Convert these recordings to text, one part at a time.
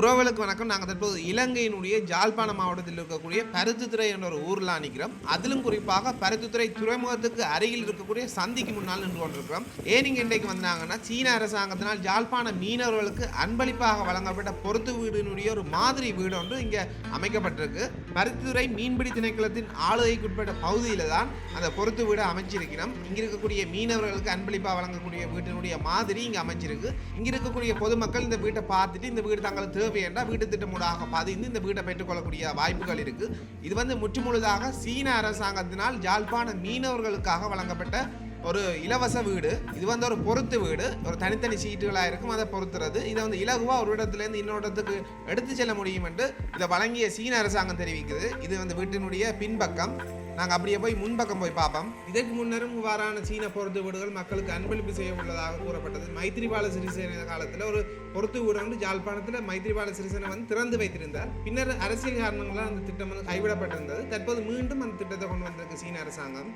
உறவுகளுக்கு வணக்கம். நாங்கள் தற்போது இலங்கையினுடைய ஜாழ்ப்பாண மாவட்டத்தில் இருக்கக்கூடிய பருத்தித்துறை என்ற ஒரு ஊரில் அணிக்கிறோம். அதிலும் குறிப்பாக பருத்தித்துறை துறைமுகத்துக்கு அருகில் இருக்கக்கூடிய சந்திக்கு முன்னால் நின்று கொண்டிருக்கிறோம். ஏன் இங்கே இன்றைக்கு வந்தாங்கன்னா சீன அரசாங்கத்தினால் ஜாழ்ப்பாண மீனவர்களுக்கு அன்பளிப்பாக வழங்கப்பட்ட பொறுத்து வீடினுடைய ஒரு மாதிரி வீடு ஒன்று இங்கே அமைக்கப்பட்டிருக்கு. பருத்தித்துறை மீன்பிடி திணைக்களத்தின் ஆளுகைக்குட்பட்ட பகுதியில் தான் அந்த பொறுத்து வீடு அமைச்சிருக்கிறோம். இங்கே இருக்கக்கூடிய மீனவர்களுக்கு அன்பளிப்பாக வழங்கக்கூடிய வீட்டினுடைய மாதிரி இங்கே அமைச்சிருக்கு. இங்கே இருக்கக்கூடிய பொதுமக்கள் இந்த வீட்டை பார்த்துட்டு இந்த வீடு தங்களுக்கு தேவையென்றா வீட்டு திட்டமுடாக பதிந்து இந்த வீட்டை பெற்றுக்கொள்ளக்கூடிய வாய்ப்புகள் இருக்கு. இது வந்து முற்றுமுழுதாக சீன அரசாங்கத்தினால் ஜாழ்ப்பாண மீனவர்களுக்காக வழங்கப்பட்ட ஒரு இலவச வீடு. இது வந்து ஒரு பொருத்து வீடு. ஒரு தனித்தனி சீட்டுகளாக இருக்கும் அதை பொறுத்துறது. இதை வந்து இலகுவாக ஒரு இடத்துலேருந்து இன்னொரு இடத்துக்கு எடுத்து செல்ல முடியும் என்று இதை வழங்கிய சீன அரசாங்கம் தெரிவிக்குது. இது வந்து வீட்டினுடைய பின்பக்கம். நாங்கள் அப்படியே போய் முன்பக்கம் போய் பார்ப்போம். இதற்கு முன்னரும் இவ்வாறான சீன பொறுத்து வீடுகள் மக்களுக்கு அன்பளிப்பு செய்ய உள்ளதாக கூறப்பட்டது. மைத்திரிபால சிறிசேன காலத்தில் ஒரு பொறுத்து வீடு வந்து ஜாழ்ப்பாணத்தில் மைத்திரிபால சிறிசேன வந்து திறந்து வைத்திருந்தார். பின்னர் அரசியல் காரணங்களால் அந்த திட்டம் வந்து கைவிடப்பட்டிருந்தது. தற்போது மீண்டும் அந்த திட்டத்தை கொண்டு வந்திருக்கு சீன அரசாங்கம்.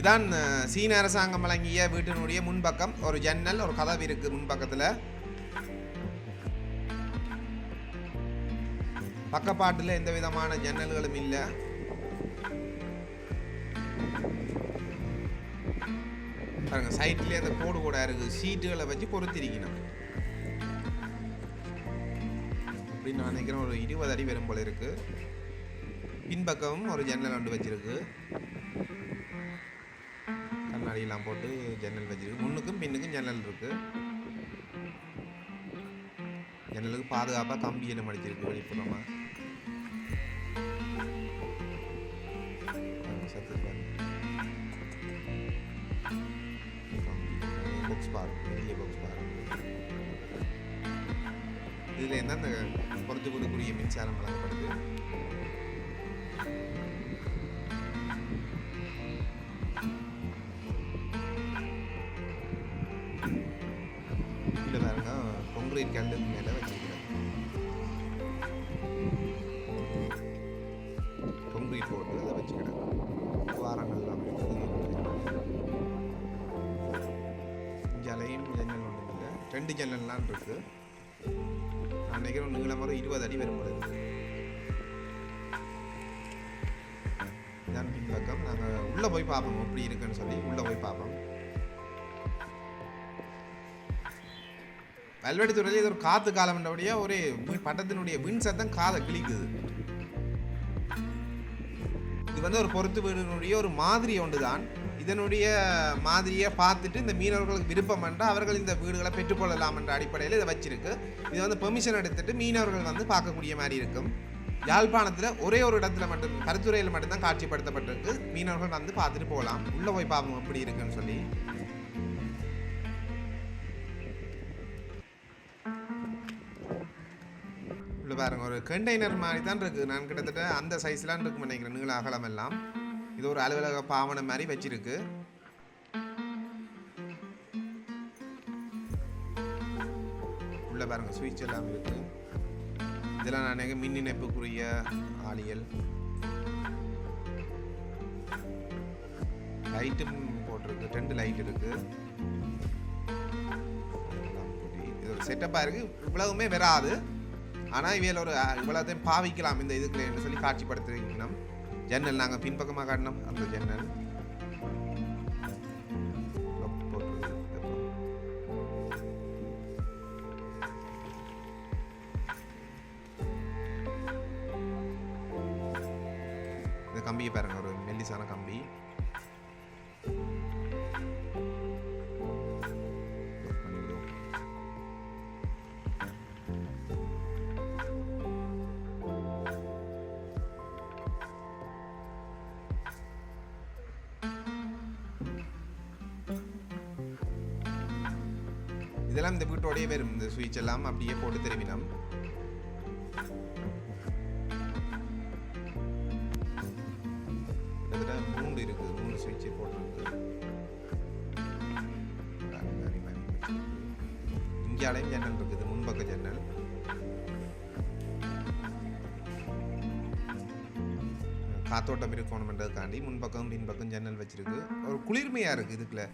இதான் சீன அரசாங்கம் வழங்கிய வீட்டினுடைய முன்பக்கம். ஒரு ஜன்னல் ஒரு கதவு இருக்குது முன்பக்கத்தில். பக்கப்பாட்டில் எந்த விதமான ஜன்னல்களும் இல்லை. பாருங்க சைட்லேயே அந்த கோடு கூட இருக்குது. சீட்டுகளை வச்சு பொறுத்திருக்கணும் அப்படின்னு நான் நினைக்கிறேன் ஒரு இருபது அடி வரும் போல இருக்கு. பின்பக்கமும் ஒரு ஜன்னல் ஒன்று வச்சிருக்கு. கண்ணாடியெல்லாம் போட்டு ஜன்னல் வச்சிருக்கு. முன்னுக்கும் பின்னுக்கும் ஜன்னல் இருக்கு. ஜன்னலுக்கு பாதுகாப்பாக கம்பி என்ன மடிச்சிருக்கு வெளிப்புறமாக பாக்ஸ் பாருங்க பெரிய பாக்ஸ் பாருங்க இதில் என்ன அந்த பொறுத்து கொடுக்கக்கூடிய மின்சாரம் வழங்கப்படுது? ரெண்டு ஜன்னல்லாம் இருக்கு. நான் நினைக்கிறேன் நீளம் வரும் இருபது அடி வரும் போல இதான் பின்பக்கம். நாங்கள் உள்ளே போய் பார்ப்போம். எப்படி இருக்குன்னு சொல்லி உள்ளே போய் பார்ப்போம். வல்வெடித்துறையில் இது ஒரு காத்து காலம்ன்றபடியா ஒரு வி- பட்டத்தினுடைய விண் சத்தம் காதை கிழிக்குது. இது வந்து ஒரு பொறுத்து வீடுனுடைய ஒரு மாதிரி ஒன்று தான் இதனுடைய மாதிரியை பார்த்துட்டு இந்த மீனவர்களுக்கு விருப்பம் என்றால் அவர்கள் இந்த வீடுகளை பெற்றுக்கொள்ளலாம் என்ற அடிப்படையில் இதை வச்சிருக்கு. இது வந்து பெர்மிஷன் எடுத்துட்டு மீனவர்கள் வந்து பார்க்கக்கூடிய மாதிரி இருக்கும். யாழ்ப்பாணத்தில் ஒரே ஒரு இடத்துல மட்டும் கருத்துறையில் மட்டும்தான் காட்சிப்படுத்தப்பட்டிருக்கு. மீனவர்கள் வந்து பார்த்துட்டு போகலாம். உள்ளே போய் பார்ப்போம் எப்படி இருக்குன்னு சொல்லி. உள்ள பாருங்க ஒரு கண்டெய்னர் மாதிரி தான் இருக்குது நான் கிட்டத்தட்ட அந்த சைஸ்லாம் இருக்கும் நினைக்கிறேன் நீள அகலம் எல்லாம் இது ஒரு அலுவலக பாவனை மாதிரி வச்சிருக்கு. உள்ள பாருங்க சுவிட்ச் எல்லாம் இருக்கு. இதெல்லாம் நான் மின் இணைப்புக்குரிய ஆலியல் லைட்டும் போட்டிருக்கு ரெண்டு லைட் இருக்கு. இது ஒரு செட்டப்பாக இருக்கு. இவ்வளவுமே வராது. ஆனால் இவையில் ஒரு இவ்வளோத்தையும் பாவிக்கலாம். இந்த இதுக்குள்ளேன்னு சொல்லி காட்சிப்படுத்திருக்கணும் ஜன்னல் நாங்கள் பின்பக்கமாக காட்டினோம். அந்த ஜன்னல். இந்த கம்பியை பாருங்க ஒரு மெல்லிசான கம்பி. இதெல்லாம் இந்த வீட்டோடையே வரும். இந்த சுவிட்ச் எல்லாம் அப்படியே போட்டு திரும்பினோம் கிட்டத்தட்ட மூணு இருக்கு மூணு சுவிட்ச் போட்டிருக்கு. இந்தியாலையும் ஜன்னல் இருக்குது. முன்பக்க ஜன்னல் காத்தோட்டம் இருக்கணுமென்றதுக்காண்டி முன்பக்கம் பின்பக்கம் ஜன்னல் வச்சிருக்கு. ஒரு குளிர்மையாக இருக்குது இதுக்குள்ள.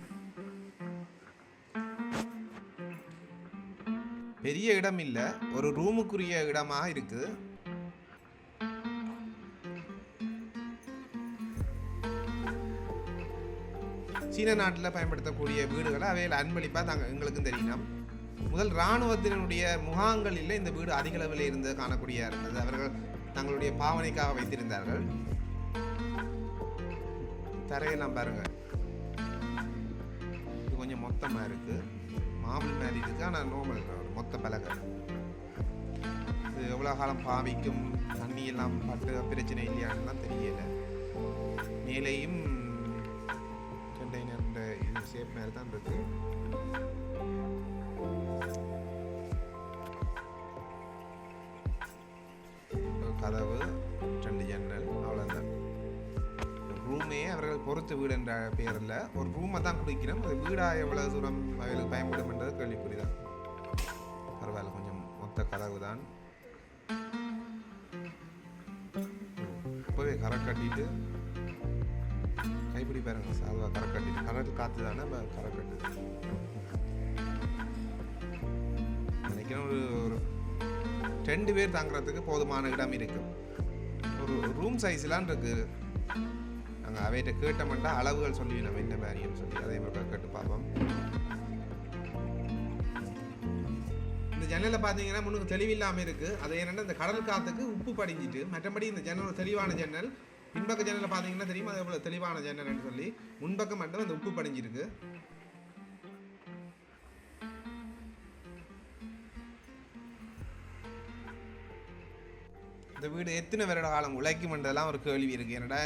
பெரிய இடம் இல்லை ஒரு ரூமுக்குரிய இடமாக இருக்குது. சீன நாட்டில் பயன்படுத்தக்கூடிய வீடுகளை அவையில் அன்பளிப்பாக தாங்க எங்களுக்கும் தெரியணும் முதல் இராணுவத்தினுடைய முகாம்களில் இந்த வீடு அதிக அளவில் இருந்து காணக்கூடிய இருந்தது அவர்கள் தங்களுடைய பாவனைக்காக வைத்திருந்தார்கள். தரையெல்லாம் பாருங்கள் இது கொஞ்சம் மொத்தமாக இருக்குது மாபிள் மாதிரி இருக்குது ஆனால் நோமல் மொத்த பலகை இது எவ்வளோ காலம் பாவிக்கும்? தண்ணி எல்லாம் பட்டு பிரச்சனை இல்லையான்னுலாம் தெரியலை. மேலேயும் கண்டெய்னர் இது ஷேப் மாதிரி தான் இருக்கு. கதவு. பொறுத்து வீடு என்ற பெயரில் ஒரு ரூமை தான் குடிக்கிறோம். அது வீடாக எவ்வளோ தூரம் அவர்களுக்கு பயன்படும்ன்றது கேள்விக்குறிதான். பரவாயில்ல கொஞ்சம் மொத்த கதவு தான். இப்போவே கரை கட்டிட்டு கைப்பிடி பாருங்க அதுவாக கரை கட்டிட்டு கடல் காற்று தானே கரை கட்டுது. நினைக்கிறேன் ஒரு ஒரு ரெண்டு பேர் தங்குறதுக்கு போதுமான இடம் இருக்கும் ஒரு ரூம் சைஸ்லாம் இருக்குது நாங்கள் அவைகிட்ட கேட்டோம்னா அளவுகள் சொல்லி நம்ம என்ன மாதிரின்னு சொல்லி அதே மாதிரி கேட்டு பார்ப்போம். இந்த ஜன்னலில் பார்த்தீங்கன்னா முன்னுக்கு தெளிவில்லாமல் இருக்குது அது என்னென்னா இந்த கடல் காற்றுக்கு உப்பு படிஞ்சிட்டு மற்றபடி இந்த ஜன்னல் தெளிவான ஜன்னல். பின்பக்க ஜன்னலில் பார்த்தீங்கன்னா தெரியுமா? அது தெளிவான ஜன்னல்னு சொல்லி முன்பக்கம் மட்டும் அந்த உப்பு படிஞ்சிருக்கு. இந்த வீடு எத்தனை வருட காலம் உழைக்கும்ன்றதெல்லாம் ஒரு கேள்வி இருக்குது என்னடா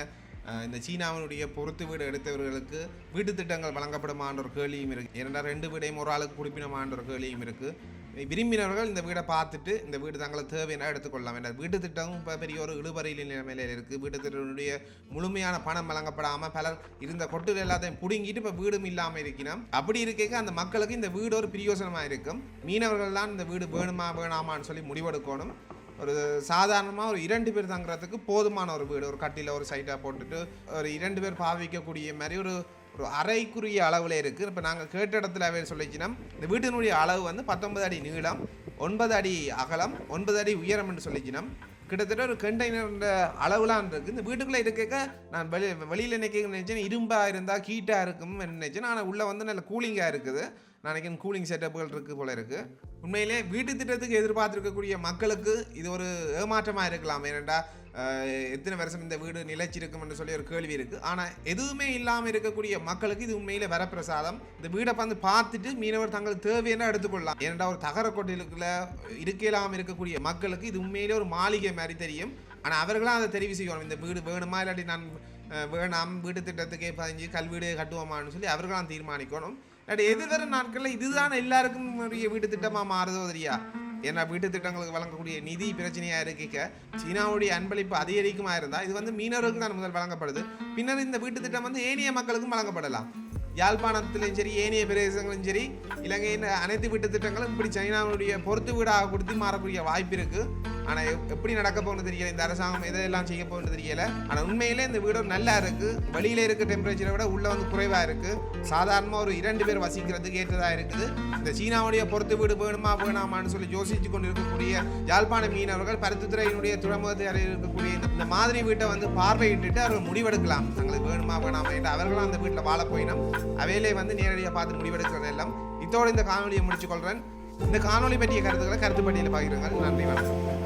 இந்த சீனாவினுடைய பொறுத்து வீடு எடுத்தவர்களுக்கு வீட்டு திட்டங்கள் வழங்கப்படுமான்ற ஒரு கேள்வியும் இருக்குது ஏன்னா ரெண்டு வீடையும் ஒரு ஆளுக்கு குடிப்பினமான்ற ஒரு கேள்வியும் இருக்குது விரும்பினவர்கள் இந்த வீடை பார்த்துட்டு இந்த வீடு தங்களுக்கு தேவையான எடுத்துக்கொள்ளலாம் என்ற வீட்டு திட்டமும் இப்போ பெரிய ஒரு இழுபறையில் நிலைமையில இருக்குது வீட்டு திட்டத்தினுடைய முழுமையான பணம் வழங்கப்படாமல் பலர் இருந்த கொட்டுகள் எல்லாத்தையும் பிடுங்கிட்டு இப்போ வீடும் இல்லாமல் இருக்கணும் அப்படி இருக்க அந்த மக்களுக்கு இந்த வீடு ஒரு பிரயோசனமாக இருக்கும். மீனவர்கள் தான் இந்த வீடு வேணுமா வேணாமான்னு சொல்லி முடிவெடுக்கணும். ஒரு சாதாரணமாக ஒரு இரண்டு பேர் தங்குறதுக்கு போதுமான ஒரு வீடு ஒரு கட்டில ஒரு சைட்டாக போட்டுட்டு ஒரு இரண்டு பேர் பாவிக்கக்கூடிய மாதிரி ஒரு ஒரு அறைக்குரிய அளவில் இருக்குது இப்போ நாங்கள் கேட்ட இடத்துல அவர் சொல்லிச்சினா இந்த வீட்டினுடைய அளவு வந்து பத்தொன்பது அடி நீளம் ஒன்பது அடி அகலம் ஒன்பது அடி உயரம் என்று சொல்லிச்சினோம் கிட்டத்தட்ட ஒரு கண்டெய்னர் அளவுலாம் இருக்குது இந்த வீட்டுக்குள்ளே இருக்க நான் வெளி வெளியில் நினைக்க நினைச்சேன் இரும்பாக இருந்தால் ஹீட்டாக இருக்கும் நினச்சேன். ஆனால் உள்ளே வந்து நல்ல கூலிங்காக இருக்குது. நினைக்கிறேன் கூலிங் செட்டப்புகள் இருக்குது போல இருக்குது உண்மையிலே வீட்டு திட்டத்துக்கு எதிர்பார்த்துருக்கக்கூடிய மக்களுக்கு இது ஒரு ஏமாற்றமாக இருக்கலாம். ஏனெண்டா எத்தனை வருஷம் இந்த வீடு நிலைச்சிருக்கும்னு சொல்லி ஒரு கேள்வி இருக்குது ஆனால் எதுவுமே இல்லாமல் இருக்கக்கூடிய மக்களுக்கு இது உண்மையிலே வரப்பிரசாதம். இந்த வீடை வந்து பார்த்துட்டு மீனவர் தங்கள் தேவையான எடுத்துக்கொள்ளலாம். ஏனெண்டா ஒரு தகர கொட்டிலுக்குள்ள இருக்கலாம் இருக்கக்கூடிய மக்களுக்கு இது உண்மையிலே ஒரு மாளிகை மாதிரி தெரியும். ஆனால் அவர்களாக அதை தெரிவு செய்யணும். இந்த வீடு வேணுமா? இல்லாட்டி நான் வேணாம். வீட்டு திட்டத்துக்கே பதிஞ்சு கல்வீடு கட்டுவோமான்னு சொல்லி அவர்களாம் தீர்மானிக்கணும். இல்லாட்டி எதிர்வர நாட்களில் இதுதான் எல்லாருக்கும் வீட்டு திட்டமாக மாறுதோ தெரியா? ஏன்னா வீட்டு திட்டங்களுக்கு வழங்கக்கூடிய நிதி பிரச்சனையாக இருக்க சீனாவுடைய அன்பளிப்பு அதிகரிக்குமா இருந்தால் இது வந்து மீனவர்களுக்கு தான் முதல் வழங்கப்படுது. பின்னர் இந்த வீட்டு திட்டம் வந்து ஏனைய மக்களுக்கும் வழங்கப்படலாம். யாழ்ப்பாணத்திலும் சரி ஏனைய பிரதேசங்களும் சரி இலங்கையின் அனைத்து வீட்டு திட்டங்களும் இப்படி சைனாவுடைய பொறுத்து வீடாக கொடுத்து மாறக்கூடிய வாய்ப்பு இருக்குது ஆனால் எப்படி நடக்க போகணும் தெரியல. இந்த அரசாங்கம் எதையெல்லாம் செய்ய போகணும் தெரியல. ஆனால் உண்மையிலே இந்த வீடும் நல்லா இருக்குது வெளியில் இருக்க டெம்பரேச்சரை விட உள்ளே வந்து குறைவாக இருக்குது சாதாரணமாக ஒரு இரண்டு பேர் வசிக்கிறதுக்கு ஏற்றதாக இருக்குது. இந்த சீனாவுடைய பொறுத்து வீடு வேணுமா வேணாமான்னு சொல்லி யோசித்து கொண்டு இருக்கக்கூடிய யாழ்ப்பாண மீனவர்கள் பருத்தித்துறையினுடைய துறைமுகத்தை அருகில் இருக்கக்கூடிய இந்த- மாதிரி வீட்டை வந்து பார்வையிட்டுட்டு அவர்கள் முடிவெடுக்கலாம். தங்களுக்கு வேணுமா வேணாமா என்று அவர்களும் அந்த வீட்டில் வாழ போயினோம். அவையிலே வந்து நேரடியாக பார்த்து முடிவெடுக்கிறது எல்லாம். இதோடு இந்த காணொலியை முடிச்சுக்கொள்கிறேன் இந்த காணொளி பற்றிய கருத்துக்களை கருத்து பட்டியலில் பார்க்குறீங்க நன்றி வணக்கம்.